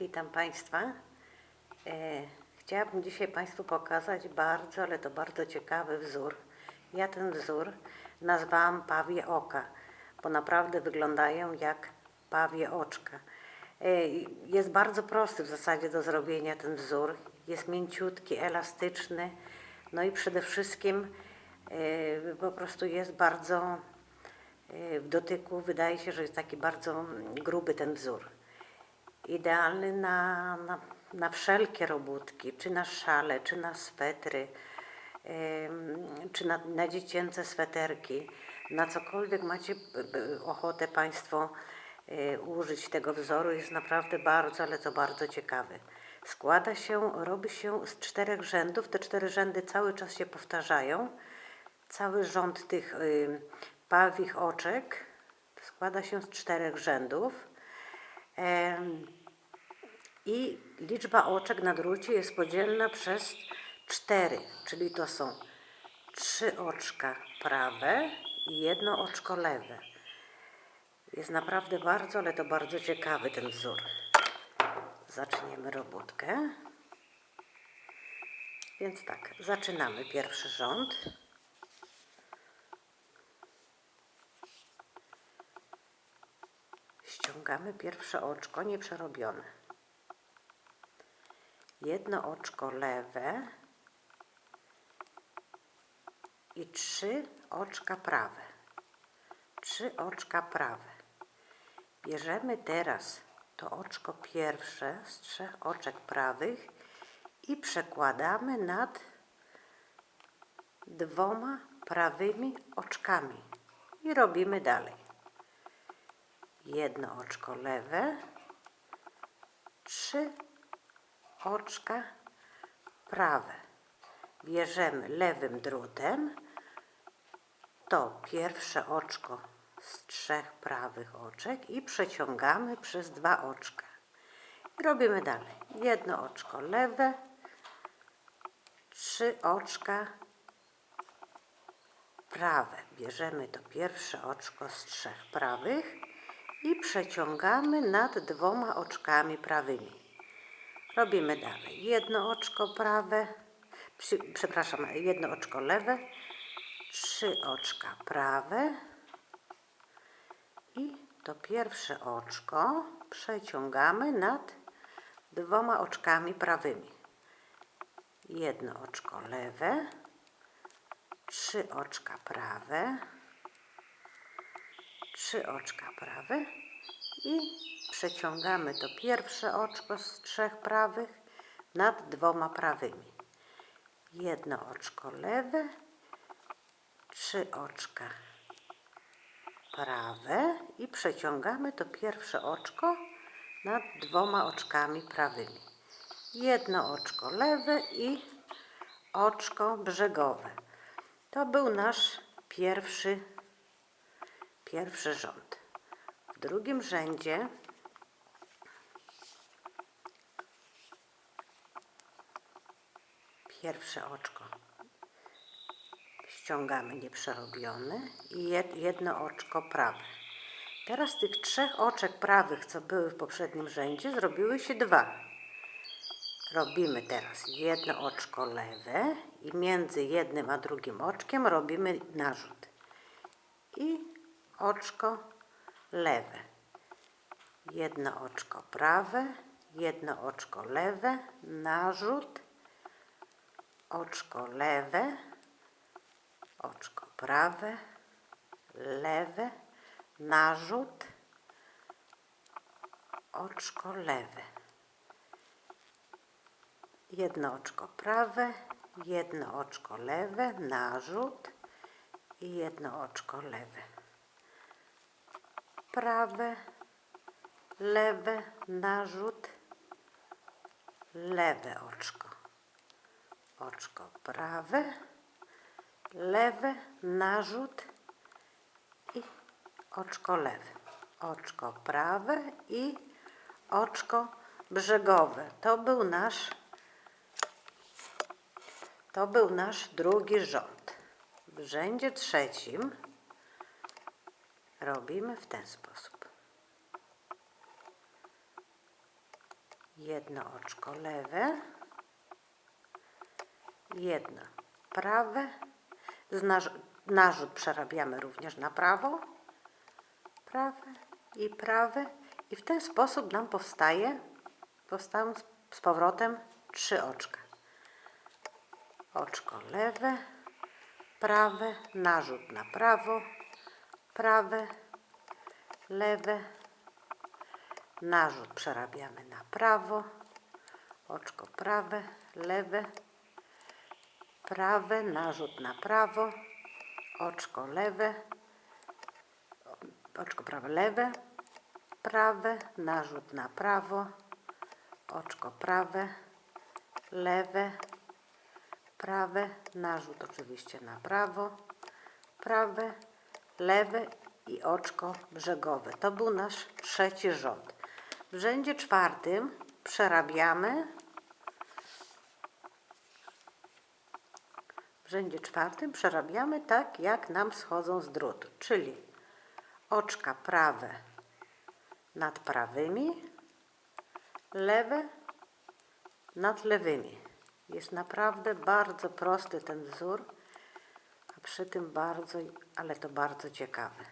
Witam Państwa. E, chciałabym dzisiaj Państwu pokazać bardzo, ale to bardzo ciekawy wzór. Ja ten wzór nazwałam pawie oka, bo naprawdę wyglądają jak pawie oczka. E, jest bardzo prosty w zasadzie do zrobienia ten wzór. Jest mięciutki, elastyczny, no i przede wszystkim e, po prostu jest bardzo w dotyku, wydaje się, że jest taki bardzo gruby ten wzór idealny na, na, na wszelkie robótki, czy na szale, czy na swetry, czy na, na dziecięce sweterki, na cokolwiek macie ochotę Państwo e, użyć tego wzoru, jest naprawdę bardzo, ale to bardzo ciekawy. Składa się, robi się z czterech rzędów, te cztery rzędy cały czas się powtarzają. Cały rząd tych y, pawich oczek składa się z czterech rzędów. I liczba oczek na drucie jest podzielna przez 4, czyli to są trzy oczka prawe i jedno oczko lewe. Jest naprawdę bardzo, ale to bardzo ciekawy ten wzór. Zaczniemy robótkę. Więc tak, zaczynamy pierwszy rząd. Ściągamy pierwsze oczko nieprzerobione jedno oczko lewe i trzy oczka prawe. Trzy oczka prawe. Bierzemy teraz to oczko pierwsze z trzech oczek prawych i przekładamy nad dwoma prawymi oczkami i robimy dalej. Jedno oczko lewe, trzy oczka prawe. Bierzemy lewym drutem to pierwsze oczko z trzech prawych oczek i przeciągamy przez dwa oczka. I robimy dalej. Jedno oczko lewe, trzy oczka prawe. Bierzemy to pierwsze oczko z trzech prawych i przeciągamy nad dwoma oczkami prawymi. Robimy dalej. Jedno oczko prawe, przy, przepraszam, jedno oczko lewe, trzy oczka prawe i to pierwsze oczko przeciągamy nad dwoma oczkami prawymi. Jedno oczko lewe, trzy oczka prawe, trzy oczka prawe i przeciągamy to pierwsze oczko z trzech prawych nad dwoma prawymi. Jedno oczko lewe, trzy oczka prawe i przeciągamy to pierwsze oczko nad dwoma oczkami prawymi. Jedno oczko lewe i oczko brzegowe. To był nasz pierwszy, pierwszy rząd. W drugim rzędzie pierwsze oczko ściągamy nieprzerobione i jed- jedno oczko prawe. Teraz z tych trzech oczek prawych, co były w poprzednim rzędzie, zrobiły się dwa. Robimy teraz jedno oczko lewe i między jednym a drugim oczkiem robimy narzut. I oczko lewe. Jedno oczko prawe, jedno oczko lewe, narzut, oczko lewe, oczko prawe, lewe, narzut, oczko lewe. Jedno oczko prawe, jedno oczko lewe, narzut i jedno oczko lewe. Prawe, lewe, narzut, lewe oczko. Oczko prawe, lewe, narzut i oczko lewe. Oczko prawe i oczko brzegowe. To był nasz to był nasz drugi rząd. W rzędzie trzecim robimy w ten sposób. jedno oczko lewe, jedno prawe, narzut przerabiamy również na prawo, prawe i prawe i w ten sposób nam powstaje, powstają z powrotem trzy oczka. Oczko lewe, prawe, narzut na prawo, prawe, lewe, narzut przerabiamy na prawo, oczko prawe, lewe, prawe, narzut na prawo, oczko lewe, oczko prawe, lewe, prawe, narzut na prawo, oczko prawe, lewe, prawe, narzut oczywiście na prawo, prawe, lewe i oczko brzegowe. To był nasz trzeci rząd. W rzędzie czwartym przerabiamy w rzędzie czwartym przerabiamy tak, jak nam schodzą z drutu, czyli oczka prawe nad prawymi, lewe nad lewymi. Jest naprawdę bardzo prosty ten wzór, przy tym bardzo, ale to bardzo ciekawy.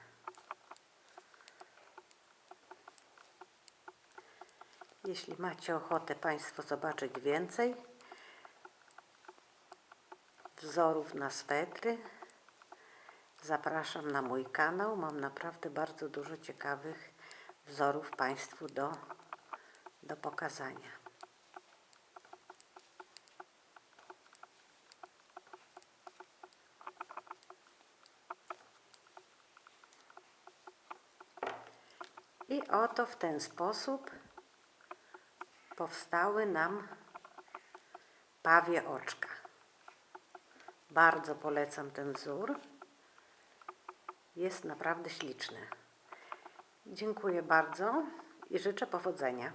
Jeśli macie ochotę Państwo zobaczyć więcej wzorów na swetry, zapraszam na mój kanał. Mam naprawdę bardzo dużo ciekawych wzorów Państwu do, do pokazania. I oto w ten sposób powstały nam pawie oczka. Bardzo polecam ten wzór. Jest naprawdę śliczny. Dziękuję bardzo i życzę powodzenia.